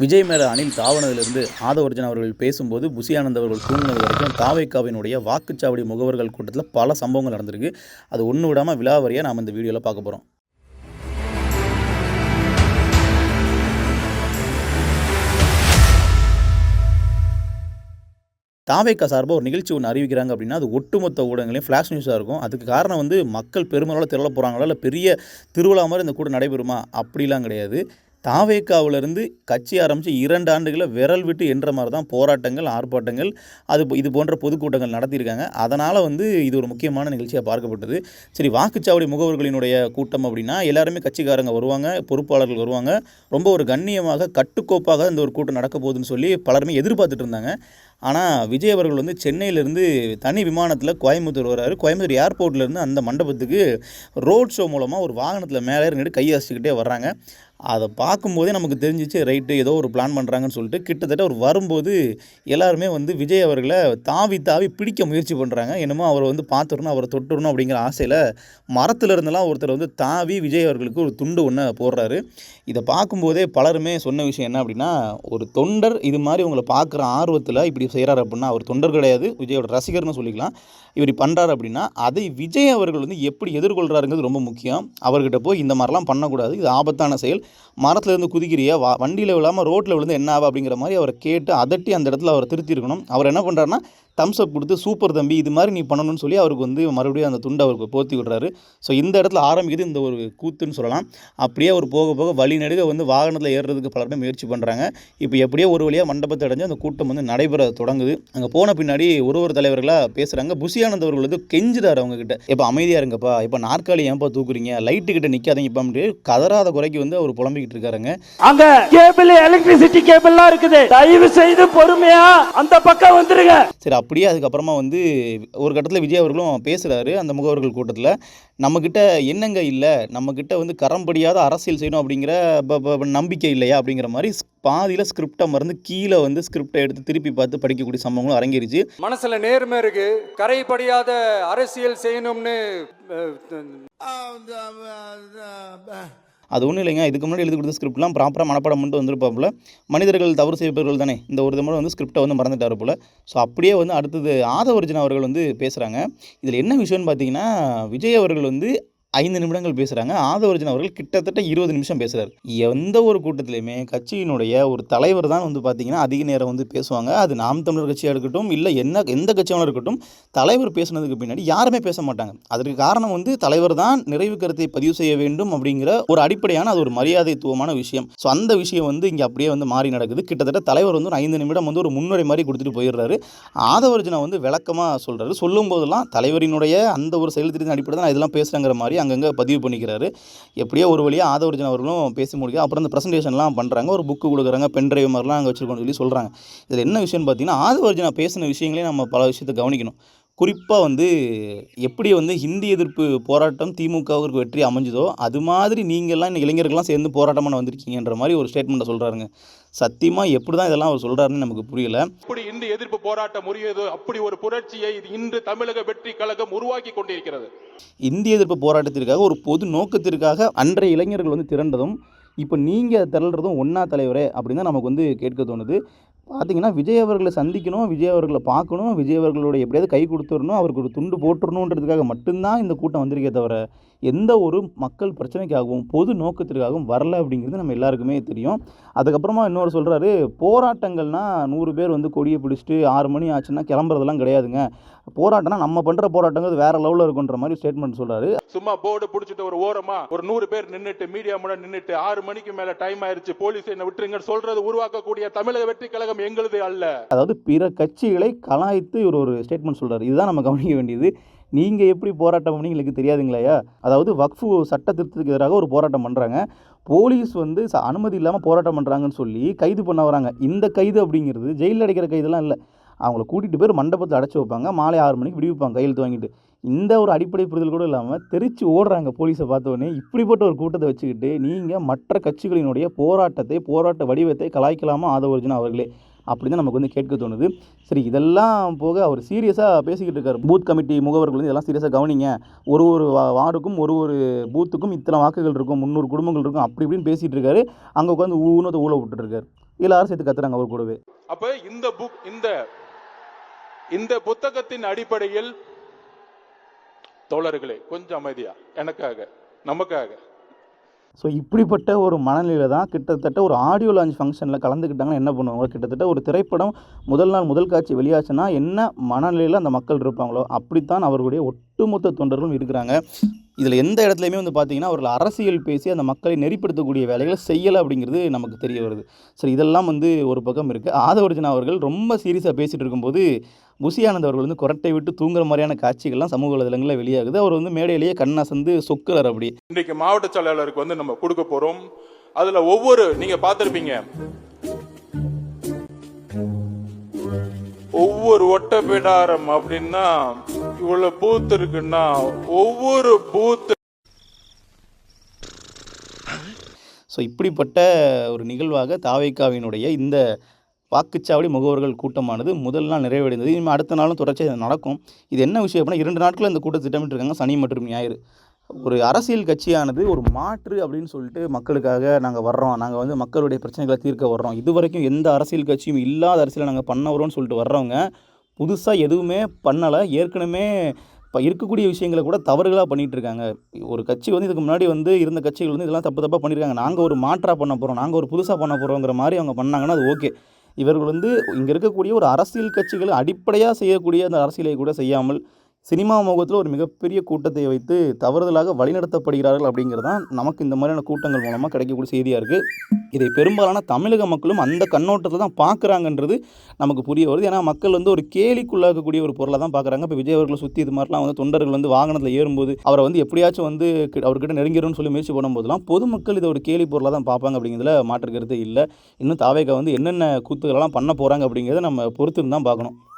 விஜய் மேல அணில் தாவனதிலிருந்து ஆதவர்ஜன் அவர்கள் பேசும்போது புசியானந்த் அவர்கள் தூங்கினது வரைக்கும் தாவைக்காவினுடைய வாக்குச்சாவடி முகவர்கள் கூட்டத்தில் பல சம்பவங்கள் நடந்திருக்கு. அது ஒன்று விடாமல் விலாவரியாக நாம் இந்த வீடியோவில் பார்க்க போகிறோம் தாவேக்கா சார்பாக ஒரு நிகழ்ச்சி ஒன்று அறிவிக்கிறாங்க அப்படின்னா அது ஒட்டுமொத்த ஊடகங்களையும் ஃப்ளாஷ் நியூஸாக இருக்கும். அதுக்கு காரணம் வந்து மக்கள் பெருமளவில் திரள போகிறாங்களா இல்லை பெரிய திருவிழா மாதிரி இந்த கூட்டம் நடைபெறுமா? அப்படிலாம் கிடையாது. தாவேக்காவிலிருந்து கட்சி ஆரம்பித்து இரண்டு ஆண்டுகளை விரல் விட்டு என்ற மாதிரி தான் போராட்டங்கள் ஆர்ப்பாட்டங்கள் அது இது போன்ற பொதுக்கூட்டங்கள் நடத்தியிருக்காங்க. அதனால் வந்து இது ஒரு முக்கியமான நிகழ்ச்சியாக பார்க்கப்பட்டது. சரி வாக்குச்சாவடி முகவர்களினுடைய கூட்டம் அப்படின்னா எல்லாருமே கட்சிக்காரங்க வருவாங்க பொறுப்பாளர்கள் வருவாங்க. ரொம்ப ஒரு கண்ணியமாக கட்டுக்கோப்பாக இந்த ஒரு கூட்டம் நடக்க போகுதுன்னு சொல்லி பலருமே எதிர்பார்த்துட்டு இருந்தாங்க. ஆனால் விஜய் அவர்கள் வந்து சென்னையிலேருந்து தனி விமானத்தில் கோயம்புத்தூர் வராரு கோயம்புத்தூர் ஏர்போர்ட்லேருந்து அந்த மண்டபத்துக்கு ரோட் ஷோ மூலமாக ஒரு வாகனத்தில் மேலே நின்று கையாசிக்கிட்டே வர்றாங்க. அதை பார்க்கும்போதே நமக்கு தெரிஞ்சிச்சு ரைட்டு ஏதோ ஒரு பிளான் பண்ணுறாங்கன்னு சொல்லிட்டு கிட்டத்தட்ட அவர் வரும்போது எல்லாருமே வந்து விஜய் அவர்களை தாவி தாவி பிடிக்க முயற்சி பண்ணுறாங்க என்னமோ அவரை வந்து பார்த்துடணும் அவரை தொட்டுடணும் அப்படிங்கிற ஆசையில் மரத்தில் இருந்தெல்லாம் ஒருத்தர் வந்து தாவி விஜய் அவர்களுக்கு ஒரு துண்டு ஒன்று போடுறாரு. இதை பார்க்கும்போதே பலருமே சொன்ன விஷயம் என்ன அப்படின்னா ஒரு தொண்டர் இது மாதிரி உங்களை பார்க்குற ஆர்வத்தில் இப்படி செய்கிறாரு அப்படின்னா அவர் தொண்டர் கிடையாது விஜயோட ரசிகர்னு சொல்லிக்கலாம். இப்படி பண்ணுறாரு அப்படின்னா அதை விஜய் அவர்கள் வந்து எப்படி எதிர்கொள்கிறாருங்கிறது ரொம்ப முக்கியம். அவர்கிட்ட போய் இந்த மாதிரிலாம் பண்ணக்கூடாது இது ஆபத்தான செயல். மரத்துலேருந்து குதிக்கிறியா வா வண்டியில் விழாமல் ரோட்டில் விழுந்து என்ன ஆகும் அப்படிங்கிற மாதிரி அவரை கேட்டு அதட்டி அந்த இடத்துல அவரை திருத்திருக்கணும் அவர் என்ன பண்ணுறாருன்னா தம்ஸ் அப் கொடுத்து சூப்பர் தம்பி இது மாதிரி நீ பண்ணணும்னு சொல்லி அவருக்கு வந்து மறுபடியும் அந்த துண்டை அவருக்கு போர்த்தி விடுறாரு. ஸோ இந்த இடத்துல ஆரம்பிக்குது இந்த ஒரு கூத்துன்னு சொல்லலாம். அப்படியே அவர் போக போக வழி நெடுக வந்து வாகனத்தில் ஏறுறதுக்கு பலருமே முயற்சி பண்ணுறாங்க இப்போ எப்படியோ ஒரு வழியாக மண்டபத்தை அடைஞ்சு அந்த கூட்டம் வந்து நடைபெற தொடங்குது. அங்கே போன பின்னாடி ஒரு ஒரு தலைவர்களாக பேசுகிறாங்க புசியானந்த் அவர்கள் வந்து கெஞ்சுறாரு அவங்கக்கிட்ட இப்போ அமைதியாக இருங்கப்பா. இப்போ நாற்காலி ஏன்ப்பா தூக்குறீங்க? லைட்டு கிட்ட நிற்காதீங்கப்பா அப்படின்ட்டு கதறாத குறைக்கு வந்து அவர் புலம்பிக்கிட்டு இருக்காருங்க. அங்க கேபிள் எலக்ட்ரிசிட்டி கேபிள்லாம் இருக்குது. தயவு செய்து பொறுமையா அந்த பக்கம் வந்துருங்க. சரி அப்படியே அதுக்கப்புறமா வந்து ஒரு கட்டத்தில் விஜய் அவர்களும் பேசுகிறாரு அந்த முகவர்கள் கூட்டத்தில். நம்மக்கிட்ட என்னங்க இல்லை? நம்மக்கிட்ட வந்து கரம்படியாத அரசியல் செய்யணும் அப்படிங்கிற நம்பிக்கை இல்லையா அப்படிங்கிற மாதிரி பாதியில் ஸ்கிரிப்டை மறந்து கீழே வந்து ஸ்கிரிப்டை எடுத்து திருப்பி பார்த்து படிக்கக்கூடிய சம்பவங்களும் அரங்கேறிச்சு. மனசுல நேர்மை இருக்கு. கரைபடியாத அரசியல் செய்யணும்னு அது ஒன்றும் இல்லைங்க. இதுக்கு முன்னாடி எழுதி கொடுத்த ஸ்கிரிப்ட்லாம் ப்ராப்பராக மனப்பாடம் பண்ணிட்டு வந்திருப்பாப்புல மனிதர்கள் தவறு செய்வர்கள் தானே. இந்த ஒரு தமிழ் வந்து ஸ்கிரிப்டை வந்து மறந்துட்டார் போல். ஸோ அப்படியே வந்து அடுத்தது ஆதவர்ஜன் அவர்கள் வந்து பேசுகிறாங்க இதில் என்ன விஷயம்னு பார்த்தீங்கன்னா விஜய் அவர்கள் வந்து ஐந்து நிமிடங்கள் பேசுகிறாங்க ஆதவர்ஜன் அவர்கள் கிட்டத்தட்ட இருபது நிமிஷம் பேசுகிறார் எந்த ஒரு கூட்டத்திலையுமே கட்சியினுடைய ஒரு தலைவர் தான் வந்து பார்த்தீங்கன்னா அதிக நேரம் வந்து பேசுவாங்க. அது நாம் தமிழர் கட்சியாக இருக்கட்டும் இல்லை என்ன எந்த கட்சியாக இருக்கட்டும் தலைவர் பேசுனதுக்கு பின்னாடி யாருமே பேச மாட்டாங்க. அதற்கு காரணம் வந்து தலைவர் தான் நிறைவு கருத்தை பதிவு செய்ய வேண்டும் அப்படிங்கிற ஒரு அடிப்படையான அது ஒரு மரியாதைத்துவமான விஷயம். ஸோ அந்த விஷயம் வந்து இங்கே அப்படியே வந்து மாறி நடக்குது. கிட்டத்தட்ட தலைவர் வந்து ஒரு ஐந்து நிமிடம் வந்து ஒரு முன்னுரை மாதிரி கொடுத்துட்டு போயிடுறாரு. ஆதவர்ஜனா வந்து விளக்கமாக சொல்கிறாரு சொல்லும் போதெல்லாம் தலைவரினுடைய அந்த ஒரு செயல் திட்டத்தின் அடிப்படை தான் இதெல்லாம் பேசுகிறேங்கிற மாதிரி அங்கங்கே பதிவு பண்ணிக்கிறாரு. எப்படியோ ஒரு வழியாக ஆதவர்ஜன் அவர்களும் பேசி முடிக்க அப்புறம் அந்த ப்ரெசன்டேஷன்லாம் பண்ணுறாங்க ஒரு புக்கு கொடுக்குறாங்க பென் மாதிரிலாம் அங்கே வச்சுருக்கோம்னு சொல்லி சொல்கிறாங்க இதில் என்ன விஷயம்னு பார்த்தீங்கன்னா ஆதவர்ஜனா பேசின விஷயங்களே நம்ம பல விஷயத்தை கவனிக்கணும். குறிப்பாக வந்து எப்படி வந்து ஹிந்தி எதிர்ப்பு போராட்டம் திமுகவுக்கு வெற்றி அமைஞ்சதோ அது மாதிரி நீங்கள்லாம் இந்த இளைஞர்கள்லாம் சேர்ந்து போராட்டம் பண்ண வந்திருக்கீங்கன்ற மாதிரி ஒரு ஸ்டேட்மெண்ட்டை சொல்கிறாருங்க சத்தியமாக எப்படி தான் இதெல்லாம் அவர் சொல்கிறாருன்னு நமக்கு புரியல. எப்படி இந்த எதிர்ப்பு போராட்டம் முறியதோ அப்படி ஒரு புரட்சியை இது இன்று தமிழக வெற்றி கழகம் உருவாக்கி கொண்டிருக்கிறது. இந்திய எதிர்ப்பு போராட்டத்திற்காக ஒரு பொது நோக்கத்திற்காக அன்றைய இளைஞர்கள் வந்து திரண்டதும் இப்போ நீங்கள் திரள்றதும் ஒன்றா தலைவரே அப்படின்னு தான் நமக்கு வந்து கேட்க தோணுது. பார்த்தீங்கன்னா விஜய் அவர்களை சந்திக்கணும் விஜய் அவர்களை பார்க்கணும் விஜய் அவர்களோட எப்படியாவது கை கொடுத்துடணும் அவருக்கு ஒரு துண்டு போட்டுறணுன்றதுக்காக மட்டும்தான் இந்த கூட்டம் வந்திருக்கே தவிர எந்த ஒரு மக்கள் பிரச்சனைக்காகவும் பொது நோக்கத்திற்காகவும் வரல அப்படிங்கிறது நம்ம எல்லாருக்குமே தெரியும். அதுக்கப்புறமா இன்னொரு சொல்கிறாரு போராட்டங்கள்னா நூறு பேர் வந்து கொடியை பிடிச்சிட்டு ஆறு மணி ஆச்சுன்னா கிளம்புறதெல்லாம் கிடையாதுங்க. போராட்டம்னா நம்ம பண்ணுற போராட்டங்கிறது வேற லெவலில் இருக்குன்ற மாதிரி ஸ்டேட்மெண்ட் சொல்கிறாரு சும்மா போர்டு புடிச்சிட்டு ஒரு ஓரமா ஒரு நூறு பேர் நின்னுட்டு மீடியா முன்னாடி நின்னுட்டு ஆறு மணிக்கு மேல டைம் ஆயிருச்சு போலீஸ் என்ன விட்டுருங்கன்னு சொல்றது உருவாக்கக்கூடிய தமிழக வெற்றி கழகம் எங்களுது அல்ல. அதாவது பிற கட்சிகளை கலாய்த்து இவர் ஒரு ஸ்டேட்மெண்ட் சொல்கிறார் இதுதான் நம்ம கவனிக்க வேண்டியது. நீங்கள் எப்படி போராட்டம் பண்ணி எங்களுக்கு தெரியாதுங்களையா அதாவது வக்ஃபு சட்ட திருத்தத்துக்கு எதிராக ஒரு போராட்டம் பண்ணுறாங்க போலீஸ் வந்து அனுமதி இல்லாமல் போராட்டம் பண்ணுறாங்கன்னு சொல்லி கைது பண்ண வராங்க. இந்த கைது அப்படிங்கிறது ஜெயிலில் அடைக்கிற கைதெல்லாம் இல்லை. அவங்கள கூட்டிகிட்டு போய் மண்டபத்தில் அடைச்சி வைப்பாங்க. மாலை ஆறு மணிக்கு விடுவிப்பாங்க கையெழுத்து வாங்கிட்டு. இந்த ஒரு அடிப்படை புரிதல் கூட இல்லாமல் தெரிச்சு ஓடுறாங்க போலீஸை பார்த்தோடனே இப்படிப்பட்ட ஒரு கூட்டத்தை வச்சுக்கிட்டு நீங்கள் மற்ற கட்சிகளினுடைய போராட்டத்தை போராட்ட வடிவத்தை கலாய்க்கலாமா ஆதவர்ஜுனா அவர்களே? அப்படின்னு தான் நமக்கு வந்து கேட்க தோணுது. சரி இதெல்லாம் போக அவர் சீரியஸாக பேசிக்கிட்டு இருக்கார். பூத் கமிட்டி முகவர்கள் வந்து இதெல்லாம் சீரியஸாக கவனிங்க. ஒரு ஒரு வா- வார்டுக்கும் ஒரு ஒரு பூத்துக்கும் இத்தனை வாக்குகள் இருக்கும் முந்நூறு குடும்பங்கள் இருக்கும் அப்படி இப்படின்னு பேசிகிட்டு இருக்காரு. அங்கே உட்காந்து ஊனத்தை ஊழ விட்டுருக்காரு எல்லாரும் சேர்த்து கத்துறாங்க அவர் கூடவே. அப்போ இந்த புக் இந்த இந்த புத்தகத்தின் அடிப்படையில் தோழர்களே கொஞ்சம் அமைதியா. எனக்காக நமக்காக. ஸோ இப்படிப்பட்ட ஒரு மனநிலையில தான் கிட்டத்தட்ட ஒரு ஆடியோ லான்ச் ஃபங்க்ஷனில் கலந்துக்கிட்டாங்கன்னா என்ன பண்ணுவாங்க? கிட்டத்தட்ட ஒரு திரைப்படம் முதல் நாள் முதல் காட்சி வெளியாச்சுன்னா என்ன மனநிலையில் அந்த மக்கள் இருப்பாங்களோ அப்படித்தான் அவர்களுடைய ஒட்டுமொத்த தொண்டர்களும் இருக்கிறாங்க. இதில் எந்த இடத்துலையுமே வந்து பார்த்தீங்கன்னா அவர்கள் அரசியல் பேசி அந்த மக்களை நெறிப்படுத்தக்கூடிய வேலைகளை செய்யலை அப்படிங்கிறது நமக்கு தெரிய வருது. சரி இதெல்லாம் வந்து ஒரு பக்கம் இருக்குது. ஆதவர்ஜனா அவர்கள் ரொம்ப சீரியஸாக பேசிகிட்டு இருக்கும்போது புசியானந்த் அவர்கள் வந்து குரட்டை விட்டு தூங்குற மாதிரியான காட்சிகள்லாம் சமூக வலைதளங்களில் வெளியாகுது. அவர் வந்து மேடையிலேயே கண்ணசந்து சொக்குறார் அப்படி. இன்றைக்கு மாவட்ட செயலாளருக்கு வந்து நம்ம கொடுக்க போகிறோம் அதில் ஒவ்வொரு நீங்கள் பார்த்துருப்பீங்க. ஒவ்வொரு ஒட்டப்பிடாரம் அப்படின்னா இவ்வளவு பூத் இருக்குன்னா ஒவ்வொரு பூத் ஸோ இப்படிப்பட்ட ஒரு நிகழ்வாக தாவைக்காவினுடைய இந்த வாக்குச்சாவடி முகவர்கள் கூட்டமானது முதல் நாள் நிறைவடைந்தது. இனிமேல் அடுத்த நாளும் தொடர்ச்சியாக நடக்கும். இது என்ன விஷயம் அப்படின்னா இரண்டு நாட்கள் இந்த கூட்டம் திட்டமிட்டிருக்காங்க சனி மற்றும் ஞாயிறு. ஒரு அரசியல் கட்சியானது ஒரு மாற்று அப்படின்னு சொல்லிட்டு மக்களுக்காக நாங்கள் வர்றோம். நாங்கள் வந்து மக்களுடைய பிரச்சனைகளை தீர்க்க வர்றோம். இது வரைக்கும் எந்த அரசியல் கட்சியும் இல்லாத அரசியலை நாங்கள் பண்ண வரோம்னு சொல்லிட்டு வர்றவங்க புதுசாக எதுவுமே பண்ணலை. ஏற்கனவே இப்போ இருக்கக்கூடிய விஷயங்களை கூட தவறுகளாக பண்ணிகிட்டு இருக்காங்க ஒரு கட்சி வந்து இதுக்கு முன்னாடி வந்து இருந்த கட்சிகள் வந்து இதெல்லாம் தப்பு தப்பாக பண்ணியிருக்காங்க நாங்கள் ஒரு மாற்றாக பண்ண போகிறோம் நாங்கள் ஒரு புதுசாக பண்ண போகிறோங்கிற மாதிரி அவங்க பண்ணாங்கன்னா அது ஓகே. இவர்கள் வந்து இங்கே இருக்கக்கூடிய ஒரு அரசியல் கட்சிகளை அடிப்படையாக செய்யக்கூடிய அந்த அரசியலை கூட செய்யாமல் சினிமா முகத்தில் ஒரு மிகப்பெரிய கூட்டத்தை வைத்து தவறுதலாக வழிநடத்தப்படுகிறார்கள் அப்படிங்கிறது தான் நமக்கு இந்த மாதிரியான கூட்டங்கள் மூலமாக கிடைக்கக்கூடிய செய்தியாக இருக்குது இதை பெரும்பாலான தமிழக மக்களும் அந்த கண்ணோட்டத்தில் தான் பார்க்குறாங்கன்றது நமக்கு புரிய வருது. ஏன்னா மக்கள் வந்து ஒரு கேலிக்குள்ளாக்கக்கூடிய ஒரு பொருளை தான் பார்க்குறாங்க இப்போ விஜய் அவர்களை சுற்றி இது மாதிரிலாம் வந்து தொண்டர்கள் வந்து வாகனத்தில் ஏறும்போது அவரை வந்து எப்படியாச்சும் வந்து அவர்கிட்ட நெருங்கிடும்னு சொல்லி முயற்சி பண்ணும்போதெல்லாம் பொதுமக்கள் இதை ஒரு கேலி பொருளாக தான் பார்ப்பாங்க அப்படிங்கிறதுல மாற்று இல்லை. இன்னும் தாவேகா வந்து என்னென்ன கூத்துகளெல்லாம் பண்ண போகிறாங்க அப்படிங்கிறத நம்ம பொறுத்துன்னு தான் பார்க்கணும்.